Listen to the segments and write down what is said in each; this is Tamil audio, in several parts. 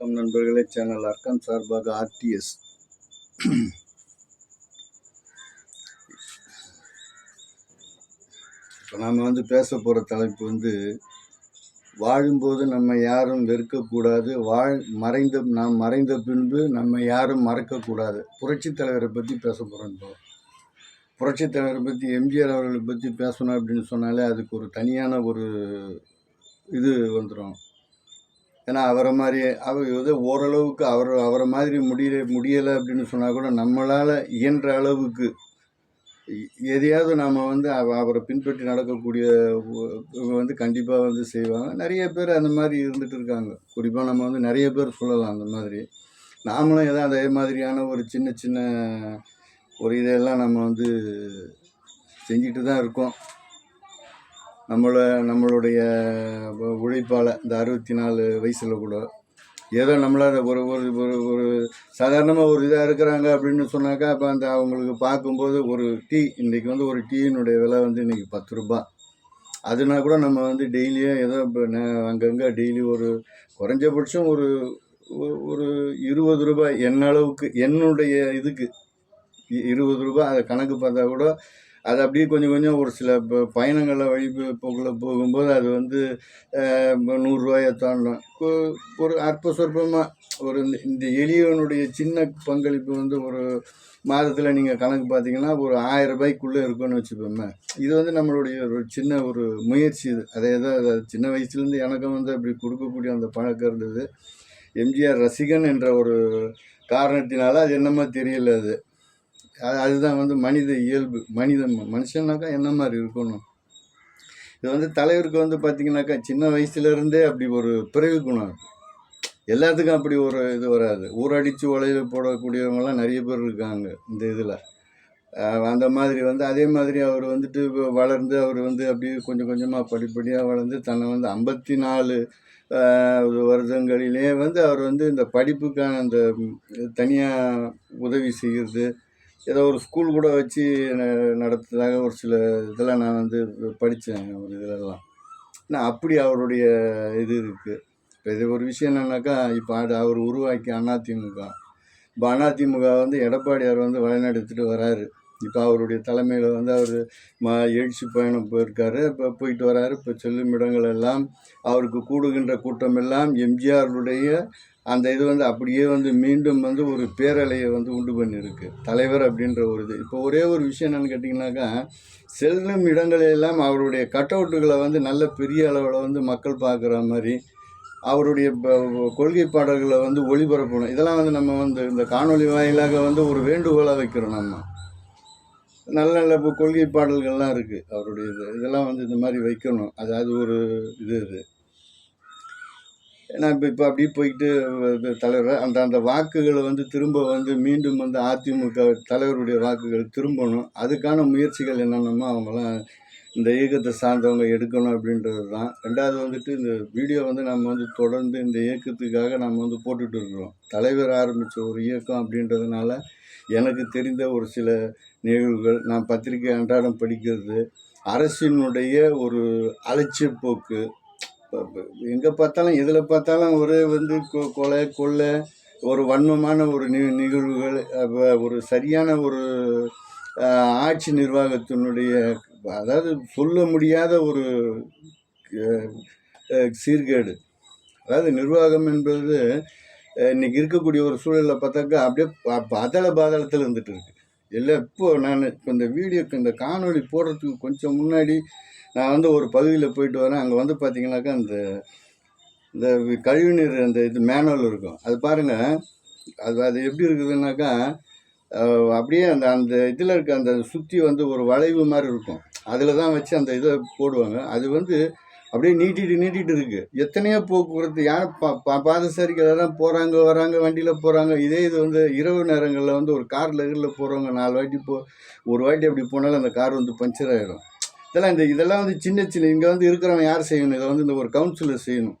வணக்கம் நண்பர்களே சேனல் அர்க்கம் சார்பாக ஆர்டிஎஸ் இப்போ நாம் வந்து பேச போகிற தலைப்பு வந்து வாழும்போது நம்ம யாரும் வெறுக்கக்கூடாது வாழ் மறைந்த நாம் மறைந்த பின்பு நம்ம யாரும் மறக்கக்கூடாது. புரட்சித் தலைவரை பற்றி பேச போகிறோம் இப்போ. புரட்சித் தலைவரை பற்றி எம்ஜிஆர் அவர்களை பற்றி பேசணும் அப்படின்னு சொன்னாலே அதுக்கு ஒரு தனியான ஒரு இது வந்துடும் ஏன்னா அவரை மாதிரி அவர் வந்து ஓரளவுக்கு அவர் அவரை மாதிரி முடியல முடியலை அப்படின்னு சொன்னால் கூட நம்மளால் இயன்ற அளவுக்கு எதையாவது நாம் வந்து அவரை பின்பற்றி நடக்கக்கூடிய வந்து கண்டிப்பாக வந்து செய்வாங்க. நிறைய பேர் அந்த மாதிரி இருந்துட்டு இருக்காங்க. குறிப்பாக நம்ம வந்து நிறைய பேர் சொல்லலாம் அந்த மாதிரி. நாமளும் ஏதாவது அதே மாதிரியான ஒரு சின்ன சின்ன ஒரு இதெல்லாம் நம்ம வந்து செஞ்சுட்டு தான் இருக்கோம். நம்மளை நம்மளுடைய உழைப்பால் இந்த அறுபத்தி நாலு வயசில் கூட ஏதோ நம்மளால் ஒரு ஒரு ஒரு ஒரு சாதாரணமாக ஒரு இதாக இருக்கிறாங்க அப்படின்னு சொன்னாக்கா அப்போ அந்த அவங்களுக்கு பார்க்கும்போது ஒரு டீ இன்றைக்கி வந்து ஒரு டீயினுடைய விலை வந்து இன்றைக்கி பத்து ரூபா. அதுனா கூட நம்ம வந்து டெய்லியும் ஏதோ இப்போ அங்கங்கே டெய்லி ஒரு குறைஞ்சபட்சம் ஒரு ஒரு இருபது ரூபாய் என்ன அளவுக்கு என்னுடைய இதுக்கு இ- இருபது ரூபாய் அதை கணக்கு பார்த்தா கூட அது அப்படியே கொஞ்சம் கொஞ்சம் ஒரு சில இப்போ பயணங்களில் வழி போக்கில் போகும்போது அது வந்து நூறுரூவாயை தாண்டும் ஒரு அற்ப சொற்பமாக ஒரு இந்த- இந்த எளியவனுடைய சின்ன பங்களிப்பு வந்து ஒரு மாதத்தில் நீங்கள் கணக்கு பார்த்தீங்கன்னா ஒரு ஆயிரம் ரூபாய்க்குள்ளே இருக்கும்னு வச்சுப்போமே இது வந்து நம்மளுடைய ஒரு சின்ன ஒரு முயற்சி இது. அதே தான் அது சின்ன வயசுலேருந்து எனக்கும் வந்து அப்படி கொடுக்கக்கூடிய அந்த பழக்கம் இருந்தது. எம்ஜிஆர் ரசிகன் என்ற ஒரு காரணத்தினால அது என்னமோ தெரியல அது. அதுதான் வந்து மனித இயல்பு. மனிதன் மனுஷனாக்கா என்ன மாதிரி இருக்கணும்? இது வந்து தலைவருக்கு வந்து பார்த்தீங்கன்னாக்கா சின்ன வயசுலேருந்தே அப்படி ஒரு பிறகு குணம் எல்லாத்துக்கும் அப்படி ஒரு இது வராது. ஊரடிச்சு உலையில போடக்கூடியவங்கலாம் நிறைய பேர் இருக்காங்க இந்த இதில். அந்த மாதிரி வந்து அதே மாதிரி அவர் வந்துட்டு வளர்ந்து அவர் வந்து அப்படியே கொஞ்சம் கொஞ்சமாக படிப்படியாக வளர்ந்து தன்னை வந்து ஐம்பத்தி நாலு வருடங்களிலே வந்து அவர் வந்து இந்த படிப்புக்கான அந்த தனியாக உதவி செய்கிறது ஏதோ ஒரு ஸ்கூல் கூட வச்சு ந- ஒரு சில இதெல்லாம் நான் வந்து படித்தேன் ஒரு இதெல்லாம். நான் அப்படி அவருடைய இது இருக்குது இப்போ இது ஒரு விஷயம் என்னன்னாக்கா இப்போ அது அவர் உருவாக்கி அதிமுக இப்போ அதிமுக வந்து எடப்பாடியார் வந்து வழிநடத்திட்டு வராரு. இப்போ அவருடைய தலைமையில் வந்து அவர் ம எழுச்சி பயணம் போயிருக்காரு. இப்போ போயிட்டு வராரு. இப்போ செல்லும் இடங்கள் எல்லாம் அவருக்கு கூடுகின்ற கூட்டம் எல்லாம் எம்ஜிஆருடைய அந்த இது வந்து அப்படியே வந்து மீண்டும் வந்து ஒரு பேரலையை வந்து உண்டு பண்ணியிருக்கு. தலைவர் அப்படின்ற ஒரு இது. இப்போ ஒரே ஒரு விஷயம் என்னென்னு கேட்டிங்கனாக்கா செல்லும் இடங்களெல்லாம் அவருடைய கட் அவுட்டுகளை வந்து நல்ல பெரிய அளவில் வந்து மக்கள் பார்க்குற மாதிரி அவருடைய ப- கொள்கை பாடல்களை வந்து ஒளிபரப்பணும். இதெல்லாம் வந்து நம்ம வந்து இந்த காணொளி வாயிலாக வந்து ஒரு வேண்டுகோளாக வைக்கிறோம் நம்ம. நல்ல நல்ல இப்போ கொள்கை பாடல்கள்லாம் இருக்குது அவருடைய இது. இதெல்லாம் வந்து இந்த மாதிரி வைக்கணும். அதாவது ஒரு இது இது. ஏன்னா இப்போ இப்போ அப்படியே போயிட்டு தலைவர் அந்த அந்த வாக்குகளை வந்து திரும்ப வந்து மீண்டும் வந்து அதிமுக தலைவருடைய வாக்குகள் திரும்பணும். அதுக்கான முயற்சிகள் என்னென்னமோ அவங்களாம் இந்த இயக்கத்தை சார்ந்தவங்க எடுக்கணும் அப்படின்றது தான். ரெண்டாவது வந்துட்டு இந்த வீடியோ வந்து நம்ம வந்து தொடர்ந்து இந்த இயக்கத்துக்காக நம்ம வந்து போட்டுட்டு இருக்கிறோம். தலைவர் ஆரம்பித்த ஒரு இயக்கம் அப்படின்றதுனால எனக்கு தெரிந்த ஒரு சில நிகழ்வுகள் நான் பத்திரிக்கை அன்றாடம் படிக்கிறது அரசினுடைய ஒரு அலட்சிய போக்கு எங்கே பார்த்தாலும் எதில் பார்த்தாலும் ஒரே வந்து கொ- கொலை கொள்ளை ஒரு வன்மமான ஒரு நி நிகழ்வுகள் ஒரு சரியான ஒரு ஆட்சி நிர்வாகத்தினுடைய அதாவது சொல்ல முடியாத ஒரு சீர்கேடு. அதாவது நிர்வாகம் என்பது இன்றைக்கி இருக்கக்கூடிய ஒரு சூழலில் பார்த்தாக்கா அப்படியே அதள பாதளத்தில் இருந்துகிட்டு இருந்துட்டு இருக்கு. இல்லை இப்போ நான் இப்போ இந்த வீடியோக்கு இந்த காணொளி போடுறதுக்கு கொஞ்சம் முன்னாடி நான் வந்து ஒரு பகுதியில் போயிட்டு வரேன். அங்கே வந்து பார்த்தீங்கன்னாக்கா அந்த இந்த கழிவுநீர் அந்த இது மேனுவல் இருக்கும். அது பாருங்கள் அது அது எப்படி இருக்குதுன்னாக்கா அப்படியே அந்த அந்த இதில் இருக்க அந்த சுற்றி வந்து ஒரு வளைவு மாதிரி இருக்கும். அதில் தான் வச்சு அந்த இதை போடுவாங்க. அது வந்து அப்படியே நீட்டிட்டு நீட்டிட்டு இருக்குது எத்தனையோ போக்குவரத்து யார் பா பா பாதசாரிகள் போகிறாங்க வராங்க வண்டியில் போகிறாங்க இதே இது வந்து இரவு நேரங்களில் வந்து ஒரு காரில் கீரில் போகிறவங்க நாலு வாட்டி போ ஒரு வாட்டி அப்படி போனாலும் அந்த கார் வந்து பஞ்சர் ஆகிடும் இதெல்லாம் இந்த இதெல்லாம் வந்து சின்ன சின்ன இங்கே வந்து இருக்கிறவன் யார் செய்யணும்? இதை வந்து இந்த ஒரு கவுன்சிலர் செய்யணும்.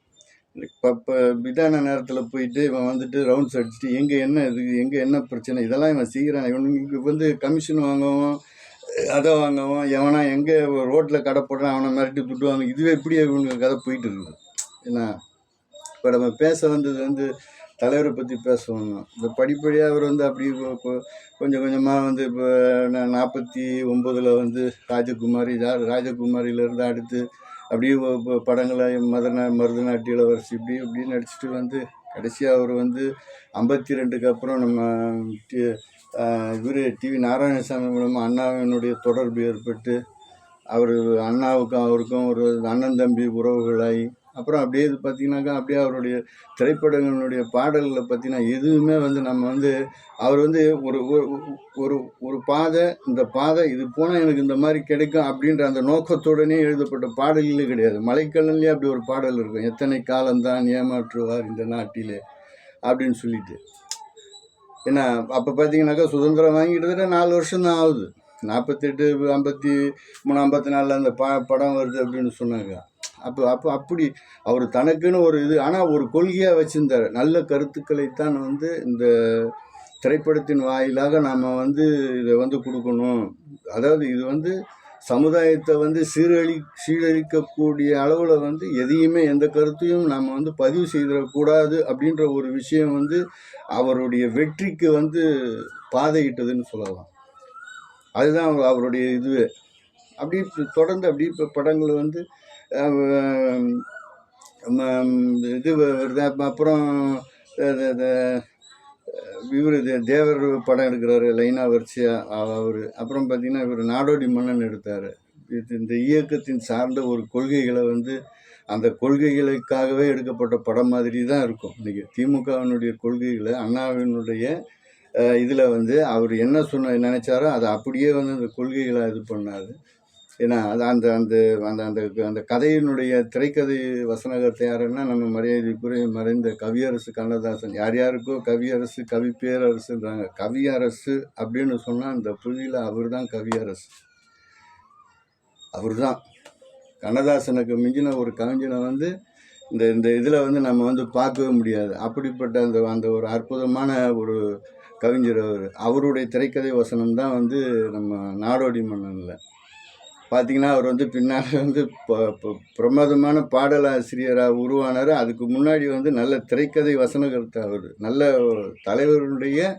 இப்போ இப்போ விதான நேரத்தில் போயிட்டு இவன் வந்துட்டு ரவுண்ட்ஸ் அடிச்சுட்டு எங்கே என்ன இது எங்கே என்ன பிரச்சனை? இதெல்லாம் இவன் செய்கிறான் இவனுக்கு வந்து கமிஷன் வாங்கவும் அதை வாங்கவும் எவனா எங்கே ரோட்டில் கடை போடுறான் அவனை மிரட்டி துட்டுவாங்க இதுவே இப்படியே இவனுக்கு கதை போயிட்டு இருக்குது. என்ன இப்போ நம்ம பேச வந்தது வந்து தலைவரை பற்றி பேசுவாங்க. இந்த படிப்படியாக அவர் வந்து அப்படி கொஞ்சம் கொஞ்சமாக வந்து இப்போ நாற்பத்தி ஒம்பதில் வந்து ராஜகுமாரி ராஜகுமாரியிலேருந்து அடுத்து அப்படியே படங்களை மதன மருதநாட்டிய இளவரசி இப்படி இப்படி நடிச்சுட்டு வந்து கடைசியாக அவர் வந்து ஐம்பத்தி ரெண்டுக்கு அப்புறம் நம்ம இவர் டிவி நாராயணசாமி மூலமாக அண்ணாவினுடைய தொடர்பு ஏற்பட்டு அவர் அண்ணாவுக்கும் அவருக்கும் ஒரு அண்ணன் தம்பி உறவுகளாகி அப்புறம் அப்படியே இது பார்த்தீங்கன்னாக்கா அப்படியே அவருடைய திரைப்படங்களுடைய பாடல்களை பார்த்தீங்கன்னா எதுவுமே வந்து நம்ம வந்து அவர் வந்து ஒரு ஒரு ஒரு பாதை இந்த பாதை இது போனால் எனக்கு இந்த மாதிரி கிடைக்கும் அப்படின்ற அந்த நோக்கத்துடனே எழுதப்பட்ட பாடல்களே கிடையாது. மலைக்கல்லன்லேயே அப்படி ஒரு பாடல் இருக்கும். எத்தனை காலம்தான் ஏமாற்றுவார் இந்த நாட்டிலே அப்படின்னு சொல்லிட்டு. ஏன்னா அப்போ பார்த்தீங்கன்னாக்கா சுதந்திரம் வாங்கிட்டு நாலு வருஷம் தான் ஆகுது. நாற்பத்தெட்டு ஐம்பத்தி மூணு ஐம்பத்தி நாலில் அந்த பா படம் வருது அப்படின்னு சொன்னாங்க அப்போ அப்போ அப்படி அவர் தனக்குன்னு ஒரு இது ஆனால் ஒரு கொள்கையாக வச்சுருந்தார். நல்ல கருத்துக்களைத்தான் வந்து இந்த திரைப்படத்தின் வாயிலாக நாம் வந்து இதை வந்து கொடுக்கணும். அதாவது இது வந்து சமுதாயத்தை வந்து சீரழி சீரழிக்கக்கூடிய அளவில் வந்து எதையுமே எந்த கருத்தையும் நாம் வந்து பதிவு செய்திடக்கூடாது அப்படின்ற ஒரு விஷயம் வந்து அவருடைய வெற்றிக்கு வந்து பாதையிட்டதுன்னு சொல்லலாம். அதுதான் அவருடைய இதுவே. அப்படி தொடர்ந்து அப்படி இப்போ படங்கள் வந்து இது வருது அப்புறம் இவர் தேவர் படம் எடுக்கிறாரு லைனா வரிசையா அவர். அப்புறம் பார்த்தீங்கன்னா இவர் நாடோடி மன்னன் எடுத்தார். இது இந்த இயக்கத்தின் சார்ந்த ஒரு கொள்கைகளை வந்து அந்த கொள்கைகளுக்காகவே எடுக்கப்பட்ட படம் மாதிரி தான் இருக்கும். இன்றைக்கி திமுகவினுடைய கொள்கைகளை அண்ணாவினுடைய இதில் வந்து அவர் என்ன சொன்ன நினச்சாரோ அதை அப்படியே வந்து அந்த கொள்கைகளை இது பண்ணார். ஏன்னா அது அந்த அந்த அந்த அந்த அந்த கதையினுடைய திரைக்கதை வசனகத்தை யாருன்னா நம்ம மரியாதைக்குரிய மறைந்த கவியரசு கண்ணதாசன். யார் யாருக்கோ கவியரசு கவி பேரரசுன்றாங்க. கவியரசு அப்படின்னு சொன்னால் அந்த புவியில் அவர் தான் கவியரசு அவர் தான் கண்ணதாசனுக்கு மிஞ்சின ஒரு கவிஞனை வந்து இந்த இந்த இதில் வந்து நம்ம வந்து பார்க்கவே முடியாது. அப்படிப்பட்ட அந்த அந்த ஒரு அற்புதமான ஒரு கவிஞர் அவர். அவருடைய திரைக்கதை வசனம் தான் வந்து நம்ம நாடோடி மன்னனில். பார்த்திங்கன்னா அவர் வந்து பின்னால் வந்து ப- ப- பிரமாதமான பாடலாசிரியராக உருவானார். அதுக்கு முன்னாடி வந்து நல்ல திரைக்கதை வசனகர்த்தா அவர். நல்ல ஒரு தலைவருடைய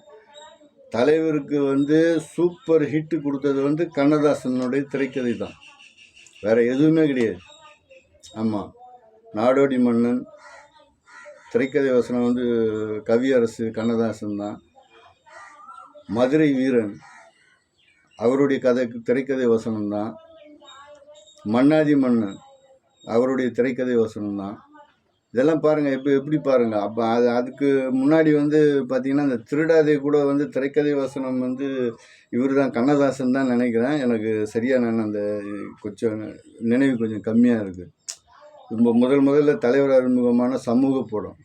தலைவருக்கு வந்து சூப்பர் ஹிட் கொடுத்தது வந்து கண்ணதாசனுடைய திரைக்கதை தான். வேறு எதுவுமே கிடையாது. ஆமாம் நாடோடி மன்னன் திரைக்கதை வசனம் வந்து கவியரசு கண்ணதாசன் தான். மதுரை வீரன் அவருடைய கதைக்கு திரைக்கதை வசனம் தான். மன்னாதி மன்னன். அவருடைய திரைக்கதை வசனம் தான். இதெல்லாம் பாருங்கள் இப்போ எப்படி பாருங்கள் அப்போ அது அதுக்கு முன்னாடி வந்து பார்த்திங்கன்னா இந்த திருடாதை கூட வந்து திரைக்கதை வசனம் வந்து இவர் தான் கண்ணதாசன் தான் நினைக்கிறேன். எனக்கு சரியாக நான் அந்த கொஞ்சம் நினைவு கொஞ்சம் கம்மியாக இருக்குது ரொம்ப முதல் முதல்ல தலைவர் அறிமுகமான சமூக படம்.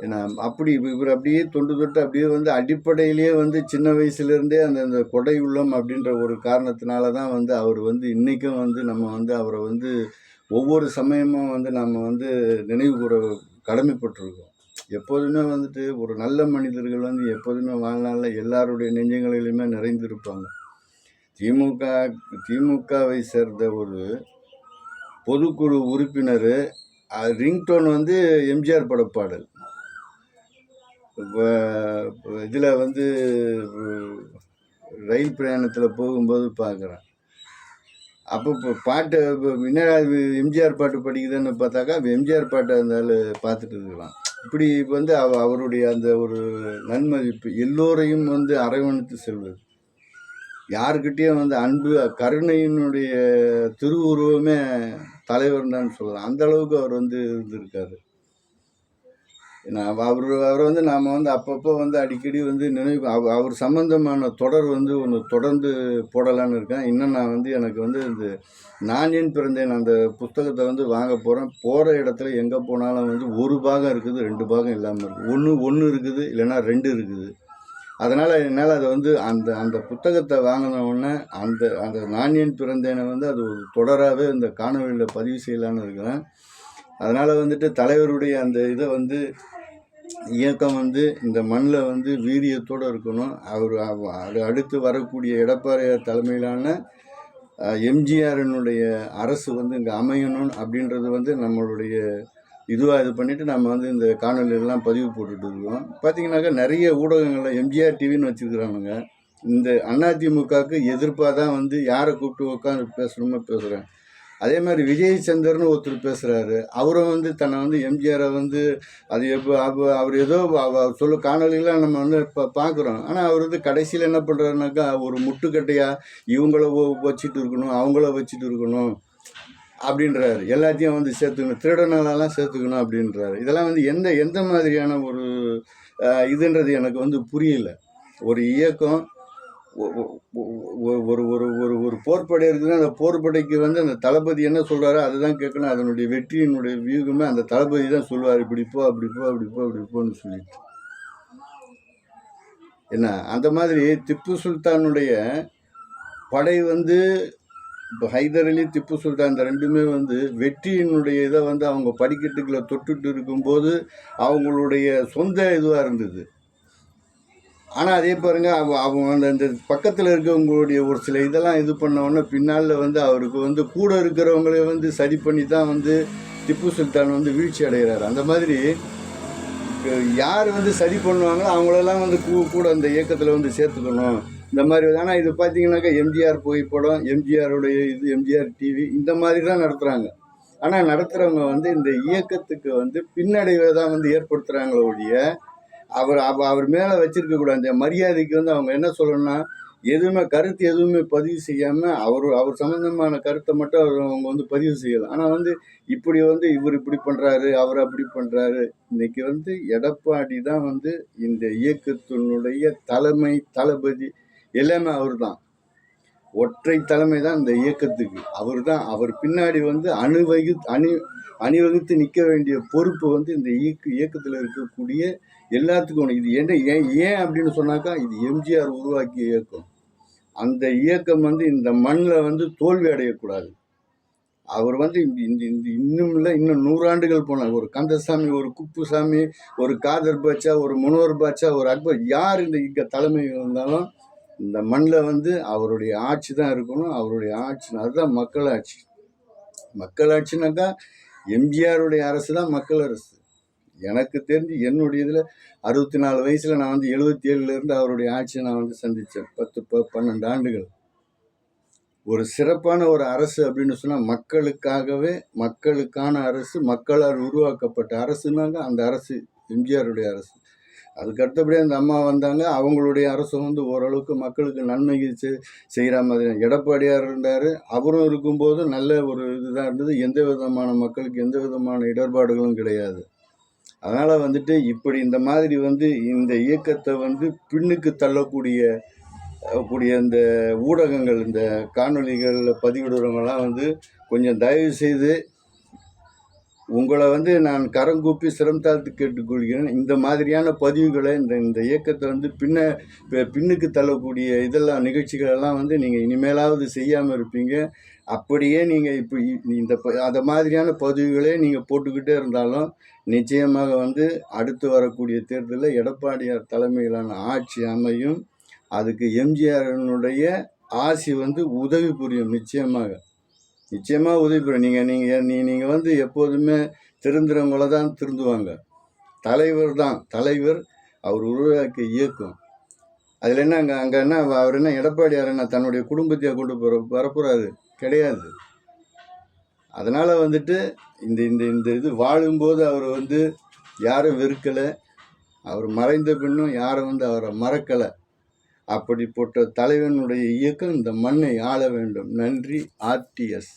ஏன்னா அப்படி இவ- இவர் அப்படியே தொண்டு தொட்டு அப்படியே வந்து அடிப்படையிலேயே வந்து சின்ன வயசுலேருந்தே அந்த அந்த கொடை உள்ளம் அப்படின்ற ஒரு காரணத்தினால தான் வந்து அவர் வந்து இன்றைக்கும் வந்து நம்ம வந்து அவரை வந்து ஒவ்வொரு சமயமும் வந்து நம்ம வந்து நினைவு கூற கடமைப்பட்டிருக்கோம். எப்போதுமே வந்துட்டு ஒரு நல்ல மனிதர்கள் வந்து எப்போதுமே வாழ்நாளில் எல்லாருடைய நெஞ்சங்களிலுமே நிறைந்திருப்பாங்க. திமுக திமுகவை சேர்ந்த ஒரு பொதுக்குழு உறுப்பினர் ரிங்டோன் வந்து எம்ஜிஆர் படப்பாடல். இதில் வந்து ரயில் பிரயாணத்தில் போகும்போது பார்க்குறேன் அப்போ இப்போ பாட்டு இப்போ என்னடா எம்ஜிஆர் பாட்டு படிக்குதுன்னு பார்த்தாக்கா எம்ஜிஆர் பாட்டை அந்த ஆள் பார்த்துட்டு இருக்கலாம் இப்படி வந்து அவ அவருடைய அந்த ஒரு நன்மதிப்பு எல்லோரையும் வந்து அரவணைத்து செல்வது. யாருக்கிட்டேயும் வந்து அன்பு கருணையினுடைய திருவுருவமே தலைவர் தான் சொல்லலாம். அந்த அளவுக்கு அவர் வந்து இருந்திருக்காரு. நான் அவர் அவர் வந்து நாம் வந்து அப்பப்போ வந்து அடிக்கடி வந்து நினைவு அவர் சம்பந்தமான தொடர் வந்து ஒன்று தொடர்ந்து போடலான்னு இருக்கேன். இன்னும் நான் வந்து எனக்கு வந்து இந்த நான் ஏன் பிறந்தேன் அந்த புத்தகத்தை வந்து வாங்க போகிறேன் போகிற இடத்துல எங்கே போனாலும் வந்து ஒரு பாகம் இருக்குது ரெண்டு பாகம் இல்லாமல் இருக்குது ஒன்று ஒன்று இருக்குது இல்லைன்னா ரெண்டு இருக்குது. அதனால் என்னால் அதை வந்து அந்த அந்த புத்தகத்தை வாங்கினவுடனே அந்த அந்த நான் பிறந்தேனை வந்து அது ஒரு தொடராகவே இந்த காணொலியில் பதிவு செய்யலான்னு இருக்கிறேன். அதனால் வந்துட்டு தலைவருடைய அந்த இதை வந்து இயக்கம் வந்து இந்த மண்ணில் வந்து வீரியத்தோடு இருக்கணும். அவர் அவ- அது அடுத்து வரக்கூடிய எடப்பாடியார் தலைமையிலான எம்ஜிஆரினுடைய அரசு வந்து இங்கே அமையணும் அப்படின்றது வந்து நம்மளுடைய இதுவாக இது பண்ணிவிட்டு நம்ம வந்து இந்த காணொலியெல்லாம் பதிவு போட்டுட்டு இருக்கோம். பார்த்தீங்கன்னாக்கா நிறைய ஊடகங்களில் எம்ஜிஆர் டிவின்னு வச்சுருக்குறானுங்க. இந்த அதிமுகவுக்கு எதிர்ப்பாக தான் வந்து யாரை கூப்பிட்டு உட்காந்து பேசணுமோ பேசுகிறேன் அதே மாதிரி விஜய் சந்தர்னு ஒருத்தர் பேசுகிறாரு அவரும் வந்து தன்னை வந்து எம்ஜிஆரை வந்து அது எப்போ அவர் ஏதோ சொல்லு அவர் சொல்ல நம்ம வந்து இப்போ பார்க்குறோம் ஆனால் அவர் வந்து கடைசியில் என்ன பண்ணுறாருனாக்கா ஒரு முட்டுக்கட்டையாக இவங்கள வச்சுட்டு இருக்கணும் அவங்கள வச்சுட்டு இருக்கணும் அப்படின்றாரு. எல்லாத்தையும் வந்து சேர்த்துக்கணும் திருடனெல்லாம் சேர்த்துக்கணும் அப்படின்றாரு. இதெல்லாம் வந்து எந்த எந்த மாதிரியான ஒரு இதுன்றது எனக்கு வந்து புரியல. ஒரு இயக்கம் ஒரு ஒரு ஒரு ஒரு போர்படை இருக்குதுன்னா அந்த போர்படைக்கு வந்து அந்த தளபதி என்ன சொல்கிறாரோ அதுதான் கேட்கணும். அதனுடைய வெற்றியினுடைய வியூகமே அந்த தளபதி தான் சொல்லுவார் இப்படி போ அப்படி போ அப்படி போ அப்படி போன்னு சொல்லிட்டு. என்ன? அந்த மாதிரி திப்பு சுல்தானுடைய படை வந்து இப்போ ஹைதர் அலி திப்பு சுல்தான் இந்த ரெண்டுமே வந்து வெற்றியினுடைய இதை வந்து அவங்க படிக்கட்டுகளை தொட்டுட்டு இருக்கும்போது அவங்களுடைய சொந்த இதுவாக இருந்தது. ஆனால் அதே பாருங்க அவ அவங்க அந்த இந்த பக்கத்தில் இருக்கவங்களுடைய ஒரு சில இதெல்லாம் இது பண்ணவொன்னே பின்னால் வந்து அவருக்கு வந்து கூட இருக்கிறவங்களே வந்து சரி பண்ணி தான் வந்து திப்பு சுல்தான் வந்து வீழ்ச்சி அடைகிறார். அந்த மாதிரி யார் வந்து சரி பண்ணுவாங்களோ அவங்களெல்லாம் வந்து கூ கூட அந்த இயக்கத்தில் வந்து சேர்த்துக்கணும். இந்த மாதிரி ஆனால் இது பார்த்தீங்கன்னாக்கா எம்ஜிஆர் புகைப்படம் எம்ஜிஆருடைய இது எம்ஜிஆர் டிவி இந்த மாதிரி தான் நடத்துகிறாங்க ஆனால் நடத்துகிறவங்க வந்து இந்த இயக்கத்துக்கு வந்து பின்னடைவை தான் வந்து ஏற்படுத்துகிறாங்களோடைய அவர் அவர் மேலே வச்சிருக்கக்கூடாது அந்த மரியாதைக்கு வந்து அவங்க என்ன சொல்லணும்னா எதுவுமே கருத்து எதுவுமே பதிவு செய்யாமல் அவர் அவர் சம்மந்தமான கருத்தை மட்டும் அவர் அவங்க வந்து பதிவு செய்யலாம் ஆனால் வந்து இப்படி வந்து இவர் இப்படி பண்ணுறாரு அவர் அப்படி பண்ணுறாரு இன்னைக்கு வந்து எடப்பாடி தான் வந்து இந்த இயக்கத்தினுடைய தலைமை தளபதி எல்லாமே அவர் தான் ஒற்றை தலைமை தான் இந்த இயக்கத்துக்கு. அவர் தான் அவர் பின்னாடி வந்து அணுவகு அணி அணிவகுத்து நிற்க வேண்டிய பொறுப்பு வந்து இந்த இயக்க இயக்கத்தில் இருக்கக்கூடிய எல்லாத்துக்கும் இது என்ன ஏன் ஏன் அப்படின்னு சொன்னாக்கா இது எம்ஜிஆர் உருவாக்கிய இயக்கம். அந்த இயக்கம் வந்து இந்த மண்ணில் வந்து தோல்வி அடையக்கூடாது. அவர் வந்து இந்த இந்த இந்த இன்னும் இல்லை இன்னும் நூறாண்டுகள் போனார். ஒரு கந்தசாமி ஒரு குப்புசாமி ஒரு காதர் பாட்சா ஒரு முனோர் பாட்சா ஒரு அக்பர் யார் இந்த இங்க தலைமை இருந்தாலும் இந்த மண்ணில் வந்து அவருடைய ஆட்சி தான் இருக்கணும். அவருடைய ஆட்சி அதுதான் மக்களாட்சி. மக்களாட்சினாக்கா எம்ஜிஆருடைய அரசு தான் மக்கள் அரசு. எனக்கு தெரிஞ்சு என்னுடைய இதில் அறுபத்தி நாலு வயசில் நான் வந்து எழுபத்தி ஏழுலேருந்து அவருடைய ஆட்சியை நான் வந்து சந்தித்தேன். பத்து ப பன்னெண்டு ஆண்டுகள். ஒரு சிறப்பான ஒரு அரசு அப்படின்னு சொன்னால் மக்களுக்காகவே மக்களுக்கான அரசு மக்களால் உருவாக்கப்பட்ட அரசுனாங்க அந்த அரசு எம்ஜிஆருடைய அரசு. அதுக்கு அடுத்தபடியாக அந்த அம்மா வந்தாங்க. அவங்களுடைய அரசு வந்து ஓரளவுக்கு மக்களுக்கு நன்மை செ- செய்கிற மாதிரி. எடப்பாடியார் இருந்தார். அவரும் இருக்கும்போது நல்ல ஒரு இதுதான் இருந்தது. எந்த விதமான மக்களுக்கு எந்த விதமான இடர்பாடுகளும் கிடையாது. அதனால் வந்துட்டு இப்படி இந்த மாதிரி வந்து இந்த இயக்கத்தை வந்து பின்னுக்கு தள்ளக்கூடிய கூடிய இந்த ஊடகங்கள் இந்த காணொளிகளில் பதிவிடுறவங்களாம் வந்து கொஞ்சம் தயவு செய்து உங்களை வந்து நான் கரங்கூப்பி சிரம் தாழ்த்து கேட்டுக்கொள்கிறேன். இந்த மாதிரியான பதிவுகளை இந்த இந்த இயக்கத்தை வந்து பின்ன பின்னுக்கு தள்ளக்கூடிய இதெல்லாம் நிகழ்ச்சிகளெல்லாம் வந்து நீங்கள் இனிமேலாவது செய்யாமல் இருப்பீங்க. அப்படியே நீங்கள் இப்போ இந்த ப- அந்த மாதிரியான பதிவுகளே நீங்கள் போட்டுக்கிட்டே இருந்தாலும் நிச்சயமாக வந்து அடுத்து வரக்கூடிய தேர்தலில் எடப்பாடியார் தலைமையிலான ஆட்சி அமையும். அதுக்கு எம்ஜிஆரினுடைய ஆசி வந்து உதவி புரியும் நிச்சயமாக. நிச்சயமாக உதவி புரியும் நீங்கள் நீங்கள் நீ நீங்கள் வந்து எப்போதுமே திருந்துறவங்கள தான் திருந்துவாங்க. தலைவர் தான். தலைவர் அவர் உருவாக்கிய இயக்கம். அதில் என்ன அங்கே அங்கே என்ன அவர் என்ன எடப்பாடியார் என்ன தன்னுடைய குடும்பத்தையே கொண்டு போகிற வரப்போகிறாரு கிடையாது. அதனால் வந்துட்டு இந்த இந்த இந்த இது வாழும்போது அவர் வந்து யாரும் வெறுக்கலை. அவர் மறைந்த பின்னும் யாரும் வந்து அவரை மறக்கலை. அப்படிப்பட்ட தலைவனுடைய இயக்கம் இந்த மண்ணை ஆள வேண்டும். நன்றி. ஆர்டிஎஸ்